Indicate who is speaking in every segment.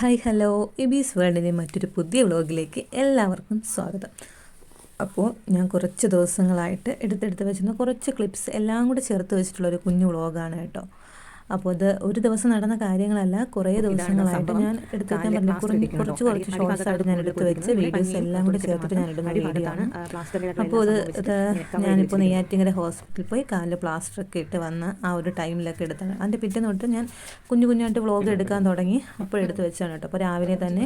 Speaker 1: Hi hello. എബീസ് വേൾഡിന്റെ മറ്റൊരു പുതിയ വ്ളോഗിലേക്ക് എല്ലാവർക്കും സ്വാഗതം. അപ്പോൾ ഞാൻ കുറച്ച് ദിവസങ്ങളായിട്ട് എടുത്തെടുത്ത് വെച്ചിരുന്ന കുറച്ച് ക്ലിപ്സ് എല്ലാം കൂടെ ചേർത്ത് വെച്ചിട്ടുള്ള ഒരു കുഞ്ഞു വ്ളോഗാണ് കേട്ടോ. അപ്പോൾ അത് ഒരു ദിവസം നടന്ന കാര്യങ്ങളല്ല കുറേ ദിവസങ്ങളായിട്ട് ഞാൻ എടുത്ത് വെക്കാൻ പറഞ്ഞു കുറഞ്ഞ് കുറച്ച് കുറച്ച് ഷോർട്സ് ആയിട്ട് ഞാൻ എടുത്ത് വെച്ച് വീഡിയോസ് എല്ലാം കൂടി ചേർത്തിട്ട് ഞാൻ ഇടുന്ന വീഡിയോ ആണ് അപ്പോൾ അത് ഞാനിപ്പോൾ നെയ്യാറ്റിങ്ങര ഹോസ്പിറ്റലിൽ പോയി കാലിൽ പ്ലാസ്റ്റർ ഒക്കെ ഇട്ട് വന്ന ആ ഒരു ടൈമിലൊക്കെ എടുത്താണ്. അതിന്റെ പിറ്റേന്ന് തൊട്ട് ഞാൻ കുഞ്ഞു കുഞ്ഞായിട്ട് വ്ളോഗ് എടുക്കാൻ തുടങ്ങി. അപ്പോൾ എടുത്ത് വെച്ചാണ് കേട്ടോ. അപ്പോൾ രാവിലെ തന്നെ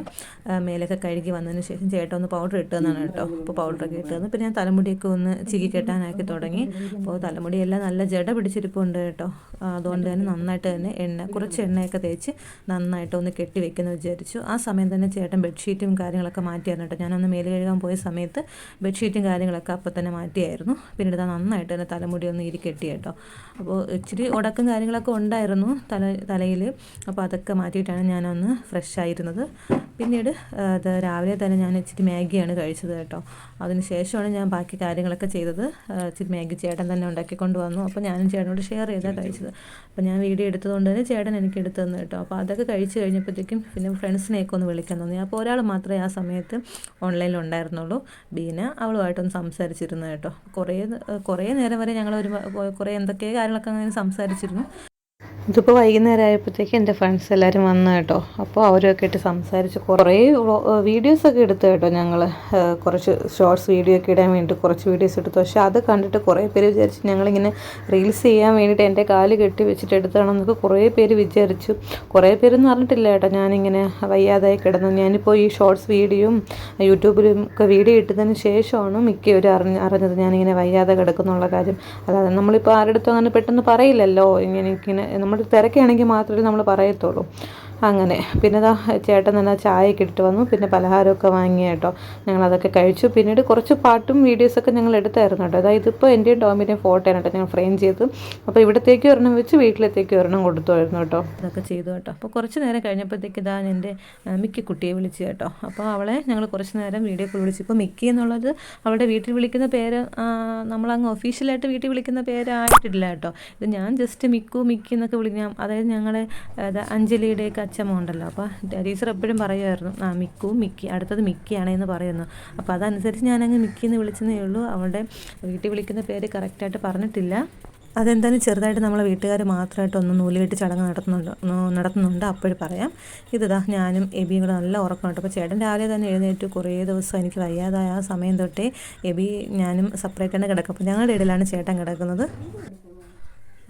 Speaker 1: മേലൊക്കെ കഴുകി വന്നതിന് ശേഷം ചേട്ടൻ ഒന്ന് പൗഡർ ഇട്ട് തന്നാണ് കേട്ടോ. അപ്പോൾ പൗഡറൊക്കെ ഇട്ട് തന്നു. പിന്നെ ഞാൻ തലമുടിയൊക്കെ ഒന്ന് ചിക്കി കെട്ടാനാക്കി തുടങ്ങി. അപ്പോൾ തലമുടിയെല്ലാം നല്ല ജട പിടിച്ചിരിപ്പുണ്ട് കേട്ടോ. അതുകൊണ്ട് തന്നെ നന്നായിട്ട് തന്നെ എണ്ണ കുറച്ച് എണ്ണയൊക്കെ തേച്ച് നന്നായിട്ട് ഒന്ന് കെട്ടി വെക്കുന്ന വിചാരിച്ചു. ആ സമയം തന്നെ ചേട്ടൻ ബെഡ്ഷീറ്റും കാര്യങ്ങളൊക്കെ മാറ്റിയായിരുന്നു കേട്ടോ. ഞാനൊന്ന് മേൽ കഴുകാൻ പോയ സമയത്ത് ബെഡ്ഷീറ്റും കാര്യങ്ങളൊക്കെ അപ്പം തന്നെ മാറ്റിയായിരുന്നു. പിന്നീട് ഇതാ നന്നായിട്ട് തന്നെ തലമുടി ഒന്ന് ഇരി കെട്ടി കേട്ടോ. അപ്പോൾ ഇച്ചിരി ഉടക്കും കാര്യങ്ങളൊക്കെ ഉണ്ടായിരുന്നു തല തലയിൽ അപ്പോൾ അതൊക്കെ മാറ്റിയിട്ടാണ് ഞാനൊന്ന് ഫ്രഷ് ആയിരുന്നത് പിന്നീട് അത് രാവിലെ തന്നെ ഞാൻ ഇച്ചിരി മാഗിയാണ് കഴിച്ചത് കേട്ടോ. അതിന് ശേഷമാണ് ഞാൻ ബാക്കി കാര്യങ്ങളൊക്കെ ചെയ്തത്. ഇച്ചിരി മാഗി ചേട്ടൻ തന്നെ ഉണ്ടാക്കിക്കൊണ്ട് വന്നു അപ്പോൾ ഞാനും ചേട്ടനോട് ഷെയർ ചെയ്താണ് കഴിച്ചത്. അപ്പോൾ ഞാൻ വീഡിയോ എടുത്തതുകൊണ്ട് തന്നെ ചേട്ടൻ എനിക്ക് എടുത്തു തന്നു കേട്ടോ. അപ്പോൾ അതൊക്കെ കഴിച്ച് കഴിഞ്ഞപ്പോഴത്തേക്കും പിന്നെ ഫ്രണ്ട്സിനെയൊക്കെ ഒന്ന് വിളിക്കാൻ തോന്നി. അപ്പോൾ ഒരാൾ മാത്രമേ ആ സമയത്ത് ഓൺലൈനിൽ ഉണ്ടായിരുന്നുള്ളൂ. ബീന അവളുമായിട്ടൊന്ന് സംസാരിച്ചിരുന്നു കേട്ടോ. കുറേ കുറേ നേരം വരെ ഞങ്ങൾ ഒരു കുറേ എന്തൊക്കെ കാര്യങ്ങളൊക്കെ അങ്ങനെ സംസാരിച്ചിരുന്നു. ഇതിപ്പോൾ വൈകുന്നേരം ആയപ്പോഴത്തേക്ക് എന്റെ ഫ്രണ്ട്സ് എല്ലാവരും വന്നു കേട്ടോ. അപ്പോൾ അവരൊക്കെ ആയിട്ട് സംസാരിച്ച് കുറേ വീഡിയോസൊക്കെ എടുത്തു കേട്ടോ ഞങ്ങൾ കുറച്ച് ഷോർട്സ് വീഡിയോ ഒക്കെ ഇടാൻ വേണ്ടി കുറച്ച് വീഡിയോസ് എടുത്തു. പക്ഷേ അത് കണ്ടിട്ട് കുറേ പേര് വിചാരിച്ചു ഞങ്ങളിങ്ങനെ റീൽസ് ചെയ്യാൻ വേണ്ടിയിട്ട് എന്റെ കാൽ കെട്ടി വെച്ചിട്ട് എടുത്തതാണെന്നൊക്കെ കുറേ പേര് വിചാരിച്ചു. കുറേ പേരൊന്നും അറിഞ്ഞിട്ടില്ല കേട്ടോ ഞാനിങ്ങനെ വയ്യാതായി കിടന്നു. ഞാനിപ്പോൾ ഈ ഷോർട്സ് വീഡിയോയും യൂട്യൂബിലും ഒക്കെ വീഡിയോ ഇട്ടതിന് ശേഷമാണ് മിക്കവരും അറിഞ്ഞ അറിഞ്ഞത് ഞാനിങ്ങനെ വയ്യാതെ കിടക്കുന്നുള്ള കാര്യം. അതായത് നമ്മളിപ്പോൾ ആരുടെ അടുത്തും അങ്ങനെ പെട്ടെന്ന് പറയില്ലല്ലോ. ഇങ്ങനെ ഇങ്ങനെ നമ്മൾ തിരക്കാണെങ്കിൽ മാത്രമേ നമ്മൾ പറയത്തുള്ളൂ. അങ്ങനെ. പിന്നെ ഇതാ ചേട്ടൻ തന്നെ ചായയൊക്കെ ഇട്ടിട്ട് വന്നു. പിന്നെ പലഹാരമൊക്കെ വാങ്ങി കേട്ടോ. ഞങ്ങളതൊക്കെ കഴിച്ചു. പിന്നീട് കുറച്ച് പാട്ടും വീഡിയോസൊക്കെ ഞങ്ങൾ എടുത്തായിരുന്നു കേട്ടോ. അതായത് ഇപ്പോൾ എന്റെയും ടോമിന്റെയും ഫോട്ടോയാണ് കേട്ടോ ഞങ്ങൾ ഫ്രെയിം ചെയ്തു അപ്പോൾ ഇവിടത്തേക്ക് ഒരെണ്ണം വെച്ച് വീട്ടിലത്തേക്ക് ഒരെണ്ണം കൊടുത്തുമായിരുന്നു കേട്ടോ. അതൊക്കെ ചെയ്തു കേട്ടോ. അപ്പോൾ കുറച്ച് നേരം കഴിഞ്ഞപ്പോഴത്തേക്ക് ഇതാ എന്റെ മിക്കി കുട്ടിയെ വിളിച്ചു കേട്ടോ. അപ്പോൾ അവളെ ഞങ്ങൾ കുറച്ച് നേരം വീഡിയോ കോൾ വിളിച്ചു. ഇപ്പോൾ മിക്കി എന്നുള്ളത് അവളുടെ വീട്ടിൽ വിളിക്കുന്ന പേര് നമ്മളങ്ങ് ഒഫീഷ്യലായിട്ട് വീട്ടിൽ വിളിക്കുന്ന പേരായിട്ടില്ല കേട്ടോ. ഇത് ഞാൻ ജസ്റ്റ് മിക്കു മിക്കി എന്നൊക്കെ വിളിക്കാം. അതായത് ഞങ്ങളെ അഞ്ജലിയുടെയൊക്കെ അച്ഛമ്മ അപ്പോൾ ടീച്ചർ എപ്പോഴും പറയുമായിരുന്നു ആ മിക്കു മിക്കി അടുത്തത് മിക്കിയാണ് എന്ന് പറയുന്നു. അപ്പോൾ അതനുസരിച്ച് ഞാനങ്ങ് മിക്കി എന്ന് വിളിച്ചതേ ഉള്ളൂ. അവളുടെ വീട്ടിൽ വിളിക്കുന്ന പേര് കറക്റ്റായിട്ട് പറഞ്ഞിട്ടില്ല. അതെന്തായാലും ചെറുതായിട്ട് നമ്മളെ വീട്ടുകാർ മാത്രമായിട്ട് ഒന്ന് നൂലുകെട്ടി ചടങ്ങ് നടത്തുന്നുണ്ട് നടത്തുന്നുണ്ട് അപ്പോഴും പറയാം. ഇതാ ഞാനും എബിയും കൂടെ നല്ല ഉറക്കമുണ്ട്. അപ്പോൾ ചേട്ടൻ രാവിലെ തന്നെ എഴുന്നേറ്റ് കുറേ ദിവസം എനിക്ക് വയ്യാതായ ആ സമയം തൊട്ടേ എബി ഞാനും സെപ്പറേറ്റ് തന്നെ കിടക്കും. അപ്പോൾ ഞങ്ങളുടെ ഇടയിലാണ് ചേട്ടൻ കിടക്കുന്നത്.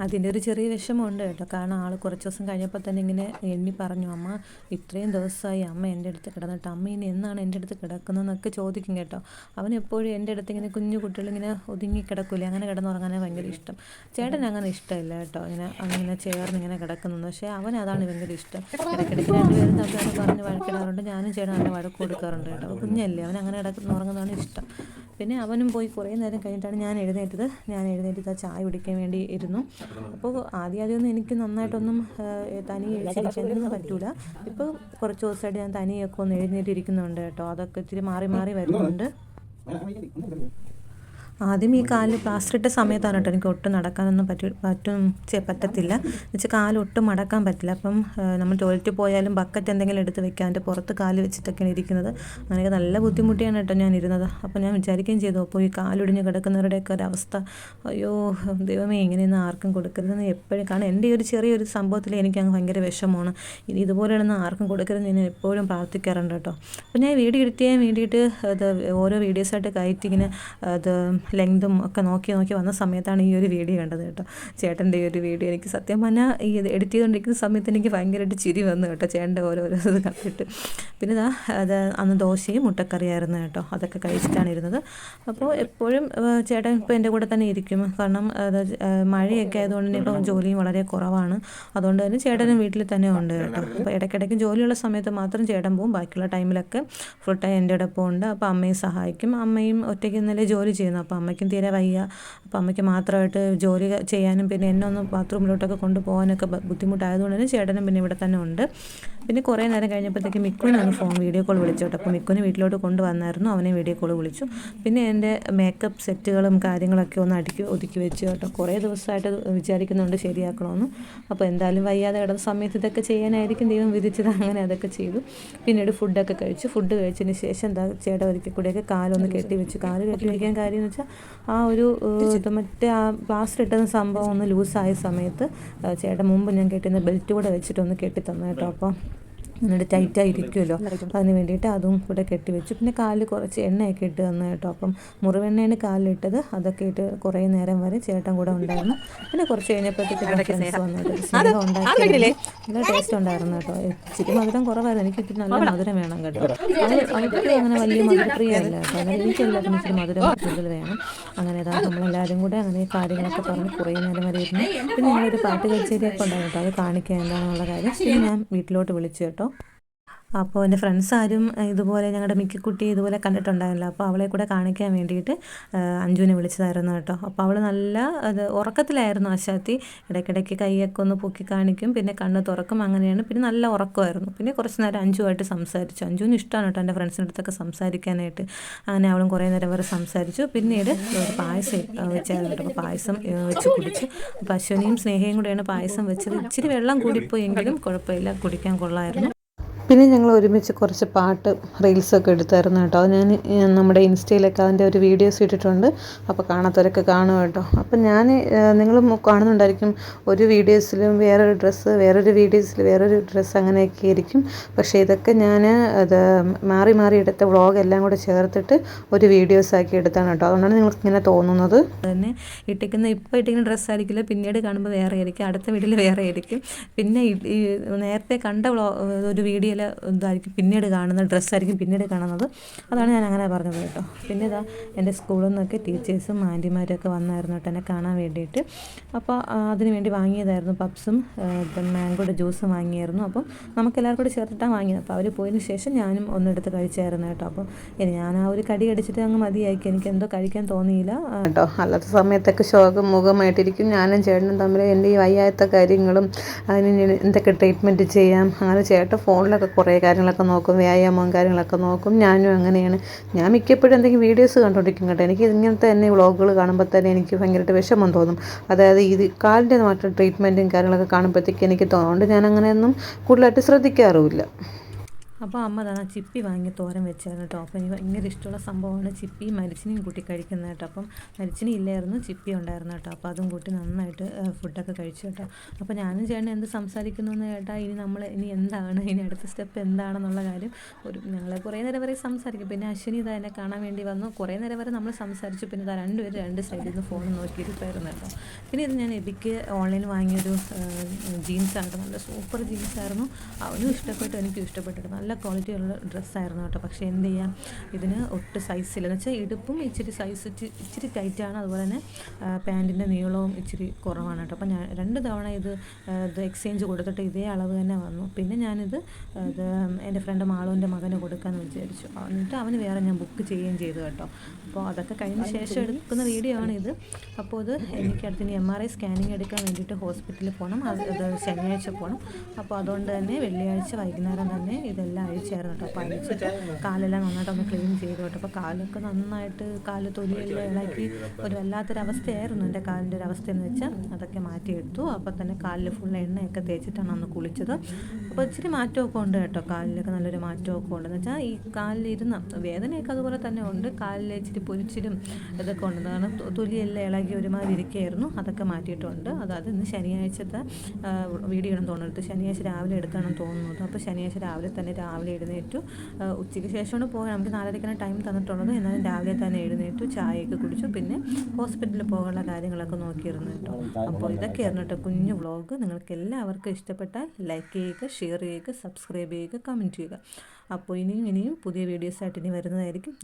Speaker 1: അതിന്റെ ഒരു ചെറിയ വിഷമമുണ്ട് കേട്ടോ. കാരണം ആൾ കുറച്ച് ദിവസം കഴിഞ്ഞപ്പോൾ തന്നെ ഇങ്ങനെ എണ്ണി പറഞ്ഞു അമ്മ ഇത്രയും ദിവസമായി അമ്മ എന്റെ അടുത്ത് കിടന്നിട്ട് അമ്മ ഇനി എന്നാണ് എന്റെ അടുത്ത് കിടക്കുന്നതെന്നൊക്കെ ചോദിക്കും കേട്ടോ. അവൻ എപ്പോഴും എന്റെ അടുത്ത് ഇങ്ങനെ കുഞ്ഞു കുട്ടികളിങ്ങനെ ഒതുങ്ങി കിടക്കൂലേ അങ്ങനെ കിടന്നുറങ്ങാനേ ഭയങ്കര ഇഷ്ടം. ചേട്ടൻ അങ്ങനെ ഇഷ്ടമില്ല കേട്ടോ ഇങ്ങനെ അങ്ങനെ ചേർന്ന് ഇങ്ങനെ കിടക്കുന്നത്. പക്ഷേ അവൻ അതാണ് ഭയങ്കര ഇഷ്ടം. ഇടയ്ക്കിടയ്ക്ക് രണ്ടുപേരും തമ്മിൽ പറഞ്ഞ് വഴക്കിടാറുണ്ട്. ഞാനും ചേട്ടൻ അങ്ങനെ വഴക്ക് കൊടുക്കാറുണ്ട് കേട്ടോ. കുഞ്ഞല്ലേ അവൻ അങ്ങനെ കിടക്കുന്ന ഉറങ്ങുന്നതാണ് ഇഷ്ടം. പിന്നെ അവനും പോയി കുറേ നേരം കഴിഞ്ഞിട്ടാണ് ഞാൻ എഴുന്നേറ്റത്. ഞാൻ എഴുന്നേറ്റത് ആ ചായ കുടിക്കാൻ വേണ്ടി ഇരുന്നു. അപ്പോൾ ആദ്യം ആദ്യമൊന്നും എനിക്ക് നന്നായിട്ടൊന്നും തനി എഴുതിയിരിക്കാനൊന്നും പറ്റൂല. ഇപ്പോൾ കുറച്ച് ദിവസമായിട്ട് ഞാൻ തനിയൊക്കെ ഒന്ന് എഴുന്നേറ്റിരിക്കുന്നുണ്ട് കേട്ടോ. അതൊക്കെ ഇച്ചിരി മാറി മാറി വരുന്നുണ്ട്. ആദ്യം ഈ കാലിൽ പ്ലാസ്റ്റർ ഇട്ട സമയത്താണ് കേട്ടോ എനിക്ക് ഒട്ടും നടക്കാനൊന്നും പറ്റി പറ്റും പറ്റത്തില്ല. എന്നുവെച്ചാൽ കാൽ ഒട്ടും മടക്കാൻ പറ്റില്ല. അപ്പം നമ്മൾ ടോയ്ലറ്റിൽ പോയാലും ബക്കറ്റ് എന്തെങ്കിലും എടുത്ത് വെക്കാൻ അതിന്റെ പുറത്ത് കാൽ വെച്ചിട്ടൊക്കെയാണ് ഇരിക്കുന്നത്. അങ്ങനെ നല്ല ബുദ്ധിമുട്ടിയാണ് കേട്ടോ ഞാൻ ഇരുന്നത്. അപ്പോൾ ഞാൻ വിചാരിക്കുകയും ചെയ്തു അപ്പോൾ ഈ കാലൊടിഞ്ഞ് കിടക്കുന്നവരുടെയൊക്കെ ഒരവസ്ഥ അയ്യോ ദൈവമേ ഇങ്ങനെയൊന്നും ആർക്കും കൊടുക്കരുതെന്ന് എപ്പോഴും. കാരണം എന്റെ ഒരു ചെറിയൊരു സംഭവത്തിൽ എനിക്ക് അങ്ങ് ഭയങ്കര വിഷമമാണ്. ഇനി ഇതുപോലെയൊന്നും ആർക്കും കൊടുക്കരുതെന്ന് ഞാൻ എപ്പോഴും പ്രാർത്ഥിക്കാറുണ്ട് കേട്ടോ. അപ്പോൾ ഞാൻ വീഡിയോ എഡിറ്റ് ചെയ്യാൻ വേണ്ടിയിട്ട് അത് ഓരോ വീഡിയോസായിട്ട് കയറ്റി ഇങ്ങനെ അത് ലെങ്തും ഒക്കെ നോക്കി നോക്കി വന്ന സമയത്താണ് ഈ ഒരു വീഡിയോ കണ്ടത് കേട്ടോ. ചേട്ടന്റെ ഈ ഒരു വീഡിയോ എനിക്ക് സത്യം പറഞ്ഞാൽ ഈ എഡിറ്റ് ചെയ്തുകൊണ്ടിരിക്കുന്ന സമയത്ത് എനിക്ക് ഭയങ്കരമായിട്ട് ചിരി വന്നു കേട്ടോ ചേട്ടന്റെ ഓരോരോ ഇത് കണ്ടിട്ട്. പിന്നെ ഇതാ അത് അന്ന് ദോശയും മുട്ടക്കറിയായിരുന്നു കേട്ടോ. അതൊക്കെ കഴിച്ചിട്ടാണ് ഇരുന്നത്. അപ്പോൾ എപ്പോഴും ചേട്ടൻ ഇപ്പോൾ എന്റെ കൂടെ തന്നെ ഇരിക്കും. കാരണം അത് മഴയൊക്കെ ആയതുകൊണ്ട് തന്നെ ഇപ്പോൾ ജോലിയും വളരെ കുറവാണ്. അതുകൊണ്ട് തന്നെ ചേട്ടനും വീട്ടിൽ തന്നെ ഉണ്ട് കേട്ടോ. അപ്പോൾ ഇടയ്ക്കിടയ്ക്ക് ജോലിയുള്ള സമയത്ത് മാത്രം ചേട്ടൻ പോകും. ബാക്കിയുള്ള ടൈമിലൊക്കെ ഫുൾ ടൈം എന്റെ ഒപ്പം ഉണ്ട് അപ്പോൾ അമ്മയും സഹായിക്കും. അമ്മയും ഒറ്റയ്ക്ക് ഇന്നലെ ജോലി ചെയ്യുന്നു. അപ്പോൾ അപ്പോൾ അമ്മയ്ക്കും തീരെ വയ്യ. അപ്പോൾ അമ്മയ്ക്ക് മാത്രമായിട്ട് ജോലി ചെയ്യാനും പിന്നെ എന്നെ ഒന്ന് ബാത്റൂമിലോട്ടൊക്കെ കൊണ്ടുപോകാനൊക്കെ ബുദ്ധിമുട്ടായതുകൊണ്ട് തന്നെ ചേട്ടനും പിന്നെ ഇവിടെ തന്നെ ഉണ്ട്. പിന്നെ കുറേ നേരം കഴിഞ്ഞപ്പോഴത്തേക്ക് മിക്കുവിനാണ് ഫോൺ വീഡിയോ കോൾ വിളിച്ചോട്ടെ അപ്പോൾ മിക്കുവിനെ വീട്ടിലോട്ട് കൊണ്ടുവന്നായിരുന്നു. അവനെ വീഡിയോ കോൾ വിളിച്ചു. പിന്നെ എന്റെ മേക്കപ്പ് സെറ്റുകളും കാര്യങ്ങളൊക്കെ ഒന്ന് അടുക്കി ഒതുക്കി വെച്ച് കേട്ടോ. കുറേ ദിവസമായിട്ട് വിചാരിക്കുന്നുണ്ട് ശരിയാക്കണമെന്ന് അപ്പോൾ എന്തായാലും വയ്യാതെ കിടന്ന സമയത്ത് ഇതൊക്കെ ചെയ്യാനായിരിക്കും ദൈവം വിധിച്ചത്. അങ്ങനെ അതൊക്കെ ചെയ്തു. പിന്നീട് ഫുഡൊക്കെ കഴിച്ചു. ഫുഡ് കഴിച്ചതിന് ശേഷം എന്താ ചേട്ടൻ ഒരിക്കൽ കൂടെയൊക്കെ കാലൊന്ന് കെട്ടി വെച്ചു. കാൽ കെട്ടി വയ്ക്കാൻ കാര്യം എന്ന് വെച്ചാൽ ആ ഒരു ഇത് മറ്റേ ആ പ്ലാസ്റ്റർ ഇട്ടുന്ന സംഭവം ഒന്ന് ലൂസായ സമയത്ത് ചേട്ടൻ മുമ്പ് ഞാൻ കെട്ടിയിരുന്ന ബെൽറ്റ് കൂടെ വെച്ചിട്ടൊന്ന് കെട്ടി. തന്നു കേട്ടോ അപ്പോൾ എന്നിട്ട് ടൈറ്റായിരിക്കുമല്ലോ അതിന് വേണ്ടിയിട്ട് അതും കൂടെ കെട്ടിവെച്ചു പിന്നെ കാലിൽ കുറച്ച് എണ്ണയൊക്കെ ഇട്ട് തന്നു കേട്ടോ. അപ്പം മുറിവെണ്ണയാണ് കാലിലിട്ടത്. അതൊക്കെ ഇട്ട് കുറേ നേരം വരെ ചേട്ടൻ കൂടെ ഉണ്ടായിരുന്നു. പിന്നെ കുറച്ച് കഴിഞ്ഞപ്പോഴത്തേക്ക് ഫ്രണ്ട്സ് വന്നിട്ട് സ്നേഹം ഉണ്ടാക്കി നല്ല ടേസ്റ്റ് ഉണ്ടായിരുന്നു കേട്ടോ. ഇച്ചിരി മധുരം കുറവായിരുന്നു. എനിക്ക് ഇത്തിരി നല്ല മധുരം വേണം കേട്ടോ. അത് അവർക്ക് അങ്ങനെ വലിയ മധുരപ്രിയല്ല കേട്ടോ. അങ്ങനെ എനിക്ക് എല്ലാവർക്കും ഇച്ചിരി മധുരം കൂടുതൽ വേണം. അങ്ങനെ അതാ നമ്മളെല്ലാവരും കൂടെ അങ്ങനെ കാര്യങ്ങളൊക്കെ പറഞ്ഞ് കുറേ നേരം വരെ ഇരുന്നു. പിന്നെ ഞങ്ങളൊരു പാട്ട് കച്ചേരിയൊക്കെ ഉണ്ടായിരുന്നു കേട്ടോ. അത് കാണിക്കുക എന്താണെന്നുള്ള കാര്യം. പിന്നെ ഞാൻ വീട്ടിലോട്ട് വിളിച്ചു കേട്ടോ. അപ്പോൾ എന്റെ ഫ്രണ്ട്സ് ആരും ഇതുപോലെ ഞങ്ങളുടെ മിക്കിക്കുട്ടി ഇതുപോലെ കണ്ടിട്ടുണ്ടായിരുന്നില്ല. അപ്പോൾ അവളെ കൂടെ കാണിക്കാൻ വേണ്ടിയിട്ട് അഞ്ജുവിനെ വിളിച്ചതായിരുന്നു കേട്ടോ. അപ്പോൾ അവൾ നല്ല അത് ഉറക്കത്തിലായിരുന്നു ആശാത്തി. ഇടയ്ക്കിടയ്ക്ക് കൈയൊക്കെ ഒന്ന് പൊക്കി കാണിക്കും പിന്നെ കണ്ണ് തുറക്കും അങ്ങനെയാണ്. പിന്നെ നല്ല ഉറക്കമായിരുന്നു. പിന്നെ കുറച്ച് നേരം അഞ്ജുവായിട്ട് സംസാരിച്ചു. അഞ്ജുവിന് ഇഷ്ടമാണ് കേട്ടോ എന്റെ ഫ്രണ്ട്സിന്റെ അടുത്തൊക്കെ സംസാരിക്കാനായിട്ട്. അങ്ങനെ അവളും കുറേ നേരം വരെ സംസാരിച്ചു. പിന്നീട് പായസം വെച്ചായിരുന്നു കേട്ടോ. പായസം വെച്ച് കുടിച്ചു. അപ്പോൾ അശ്വനിയും സ്നേഹയും കൂടെയാണ് പായസം വെച്ചത്. ഇച്ചിരി വെള്ളം കൂടിപ്പോയെങ്കിലും കുഴപ്പമില്ല. കുടിക്കാൻ കൊള്ളായിരുന്നു. പിന്നെ ഞങ്ങൾ ഒരുമിച്ച് കുറച്ച് പാട്ട് റീൽസൊക്കെ എടുത്തായിരുന്നു കേട്ടോ. ഞാൻ നമ്മുടെ ഇൻസ്റ്റയിലൊക്കെ അതിന്റെ ഒരു വീഡിയോസ് ഇട്ടിട്ടുണ്ട്. അപ്പോൾ കാണാത്തവരൊക്കെ കാണും കേട്ടോ. അപ്പം ഞാൻ നിങ്ങൾ കാണുന്നുണ്ടായിരിക്കും ഒരു വീഡിയോസിലും വേറൊരു ഡ്രസ്സ് വേറൊരു വീഡിയോസിൽ വേറൊരു ഡ്രസ്സ് അങ്ങനെയൊക്കെ ആയിരിക്കും. പക്ഷേ ഇതൊക്കെ ഞാൻ അത് മാറി മാറി എടുത്ത വ്ളോഗ് എല്ലാം കൂടെ ചേർത്തിട്ട് ഒരു വീഡിയോസ് ആക്കി എടുത്താണ് കേട്ടോ. അതുകൊണ്ടാണ് നിങ്ങൾക്ക് ഇങ്ങനെ തോന്നുന്നത്. തന്നെ ഇട്ടിക്കുന്ന ഇപ്പോൾ ഇട്ടിക്കുന്ന ഡ്രസ്സായിരിക്കില്ല പിന്നീട് കാണുമ്പോൾ വേറെ ആയിരിക്കും. അടുത്ത വീട്ടിൽ വേറെ ആയിരിക്കും. പിന്നെ നേരത്തെ കണ്ട വ്ളോ ഒരു വീഡിയോ ഇതായിരിക്കും പിന്നീട് കാണുന്ന ഡ്രസ്സായിരിക്കും പിന്നീട് കാണുന്നത്. അതാണ് ഞാൻ അങ്ങനെ പറഞ്ഞത് കേട്ടോ. പിന്നെ ഇതാ എന്റെ സ്കൂളിൽ നിന്നൊക്കെ ടീച്ചേഴ്സും ആന്റിമാരൊക്കെ വന്നായിരുന്നു കേട്ടോ എന്നെ കാണാൻ വേണ്ടിയിട്ട്. അപ്പോൾ അതിന് വേണ്ടി വാങ്ങിയതായിരുന്നു പപ്സും മാംഗോയുടെ ജ്യൂസും വാങ്ങിയായിരുന്നു. അപ്പം നമുക്ക് എല്ലാവർക്കും കൂടി ചേർത്തിട്ടാണ് വാങ്ങിയത്. അപ്പോൾ അവർ പോയതിന് ശേഷം ഞാനും ഒന്നെടുത്ത് കഴിച്ചായിരുന്നു കേട്ടോ. അപ്പം ഞാൻ ആ ഒരു കടി അടിച്ചിട്ട് അങ്ങ് മതിയാക്കി. എനിക്ക് എന്തോ കഴിക്കാൻ തോന്നിയില്ല. കേട്ടോ അല്ലാത്ത സമയത്തൊക്കെ ശോകം മുഖമായിട്ടിരിക്കും. ഞാനും ചേട്ടനും തമ്മിൽ എന്റെ ഈ വയ്യാത്ത കാര്യങ്ങളും അതിന് എന്തൊക്കെ ട്രീറ്റ്മെന്റ് ചെയ്യാം അങ്ങനെ ചേട്ടൻ ഫോണിലൊക്കെ കുറേ കാര്യങ്ങളൊക്കെ നോക്കും വ്യായാമവും കാര്യങ്ങളൊക്കെ നോക്കും. ഞാനും അങ്ങനെയാണ്. ഞാൻ മിക്കപ്പോഴും എന്തെങ്കിലും വീഡിയോസ് കണ്ടുകൊണ്ടിരിക്കും കേട്ടോ. എനിക്ക് ഇങ്ങനത്തെ തന്നെ വ്ളോഗുകൾ കാണുമ്പോൾ തന്നെ എനിക്ക് ഭയങ്കരമായിട്ട് വിഷമം തോന്നും. അതായത് ഇത് കാലിന്റെ മാത്രം ട്രീറ്റ്മെന്റും കാര്യങ്ങളൊക്കെ കാണുമ്പോഴത്തേക്ക് എനിക്ക് തോന്നുന്നുണ്ട് ഞാൻ അങ്ങനെയൊന്നും കൂടുതലായിട്ട് ശ്രദ്ധിക്കാറുമില്ല. അപ്പോൾ അമ്മ തന്നെ ചിപ്പി വാങ്ങി തോരൻ വെച്ചായിരുന്നു കേട്ടോ. അപ്പോൾ എനിക്ക് ഭയങ്കര ഇഷ്ടമുള്ള സംഭവമാണ് ചിപ്പി മരിച്ചിനെയും കൂട്ടി കഴിക്കുന്നത് കേട്ടോ. അപ്പം മരിച്ചിനി ഇല്ലായിരുന്നു ചിപ്പി ഉണ്ടായിരുന്നു കേട്ടോ. അപ്പോൾ അതും കൂട്ടി നന്നായിട്ട് ഫുഡൊക്കെ കഴിച്ചു കേട്ടോ. അപ്പോൾ ഞാനും ചേട്ടൻ എന്ത് സംസാരിക്കുന്നു എന്ന് കേട്ടാൽ ഇനി നമ്മൾ ഇനി എന്താണ് ഇനി അടുത്ത സ്റ്റെപ്പ് എന്താണെന്നുള്ള കാര്യം ഒരു ഞങ്ങൾ കുറേ നേരം വരെ സംസാരിക്കും. പിന്നെ അശ്വിനി ഇതാ എന്നെ കാണാൻ വേണ്ടി വന്നു. കുറേ നേരം വരെ നമ്മൾ സംസാരിച്ചു. പിന്നെ ഇതാ രണ്ടുപേരും രണ്ട് സൈഡിൽ നിന്ന് ഫോൺ നോക്കിയിരിക്കുമായിരുന്നു കേട്ടോ. പിന്നെ ഇത് ഞാൻ എബിക്ക് ഓൺലൈനിൽ വാങ്ങിയൊരു ജീൻസ് കേട്ടോ നല്ല സൂപ്പർ ജീൻസ് ആയിരുന്നു. അവനും ഇഷ്ടപ്പെട്ടു എനിക്കും ഇഷ്ടപ്പെട്ടു നല്ല ക്വാളിറ്റി ഉള്ള ഡ്രസ്സായിരുന്നു കേട്ടോ. പക്ഷേ എന്ത് ചെയ്യാം? ഇതിന് ഒട്ട് സൈസില്ല എന്ന് വെച്ചാൽ ഇടുപ്പും ഇച്ചിരി സൈസ് ഇച്ചിരി ടൈറ്റാണ് അതുപോലെ തന്നെ പാന്റിന്റെ നീളവും ഇച്ചിരി കുറവാണ് കേട്ടോ. അപ്പോൾ ഞാൻ രണ്ട് തവണ ഇത് ഇത് എക്സ്ചേഞ്ച് കൊടുത്തിട്ട് ഇതേ അളവ് തന്നെ വന്നു. പിന്നെ ഞാനിത് ഇത് എന്റെ ഫ്രണ്ട് മാളുവിന്റെ മകന് കൊടുക്കാമെന്ന് വിചാരിച്ചു. എന്നിട്ട് അവന് വേറെ ഞാൻ ബുക്ക് ചെയ്യുകയും ചെയ്തു കേട്ടോ. അപ്പോൾ അതൊക്കെ കഴിഞ്ഞ ശേഷം എടുക്കുന്ന വീഡിയോ ആണ് ഇത്. അപ്പോൾ ഇത് എനിക്ക് അടുത്തിന് എം ആർ ഐ സ്കാനിങ് എടുക്കാൻ വേണ്ടിയിട്ട് ഹോസ്പിറ്റലിൽ പോകണം അത് ശനിയാഴ്ച പോകണം അപ്പോൾ അതുകൊണ്ട് തന്നെ വെള്ളിയാഴ്ച വൈകുന്നേരം തന്നെ ഇതെല്ലാം എല്ലാം അഴിച്ചായിരുന്നു കേട്ടോ. അപ്പോൾ അഴിച്ചിട്ട് കാലെല്ലാം നന്നായിട്ട് ഒന്ന് ക്ലീൻ ചെയ്തു കേട്ടോ. അപ്പോൾ കാലൊക്കെ നന്നായിട്ട് കാൽ തൊലിയെല്ലാം ഇളക്കി ഒരു വല്ലാത്തൊരവസ്ഥയായിരുന്നു എന്റെ കാലിന്റെ ഒരു അവസ്ഥ എന്ന് വെച്ചാൽ അതൊക്കെ മാറ്റിയെടുത്തു. അപ്പോൾ തന്നെ കാലിൽ ഫുൾ എണ്ണയൊക്കെ തേച്ചിട്ടാണ് അന്ന് കുളിച്ചത്. അപ്പോൾ ഇച്ചിരി മാറ്റമൊക്കെ ഉണ്ട് കേട്ടോ. കാലിലൊക്കെ നല്ലൊരു മാറ്റമൊക്കെ ഉണ്ടെന്ന് വെച്ചാൽ ഈ കാലിലിരുന്ന വേദനയൊക്കെ അതുപോലെ തന്നെ ഉണ്ട്. കാലിൽ ഇച്ചിരി പൊരിച്ചിലും ഇതൊക്കെ ഉണ്ട്. കാരണം തൊലിയെല്ലാം ഇളകി ഒരുമാതിരി ഇരിക്കുകയായിരുന്നു. അതൊക്കെ മാറ്റിയിട്ടുണ്ട്. അതായത് ഇന്ന് ശനിയാഴ്ചത്തെ വീഡിയോ തോന്നുന്നു തോന്നുന്നത് ശനിയാഴ്ച രാവിലെ എടുത്താണെന്ന് തോന്നുന്നത്. അപ്പോൾ ശനിയാഴ്ച രാവിലെ തന്നെ രാവിലെ എഴുന്നേറ്റു. ഉച്ചയ്ക്ക് ശേഷമാണ് പോകാൻ നമുക്ക് നാലരയ്ക്കാണ് ടൈം തന്നിട്ടുള്ളത്. എന്നാലും രാവിലെ തന്നെ എഴുന്നേറ്റു ചായയൊക്കെ കുടിച്ചു. പിന്നെ ഹോസ്പിറ്റലിൽ പോകാനുള്ള കാര്യങ്ങളൊക്കെ നോക്കിയിരുന്നു കേട്ടോ. അപ്പോൾ ഇതൊക്കെയായിരുന്നു കേട്ടോ കുഞ്ഞു വ്ളോഗ് നിങ്ങൾക്ക് എല്ലാവർക്കും ഇഷ്ടപ്പെട്ടാൽ ലൈക്ക് ചെയ്യുക ഷെയർ ചെയ്യുക സബ്സ്ക്രൈബ് ചെയ്യുക കമന്റ് ചെയ്യുക. അപ്പോൾ ഇനിയും ഇനിയും പുതിയ വീഡിയോസായിട്ട് ഇനി വരുന്നതായിരിക്കും.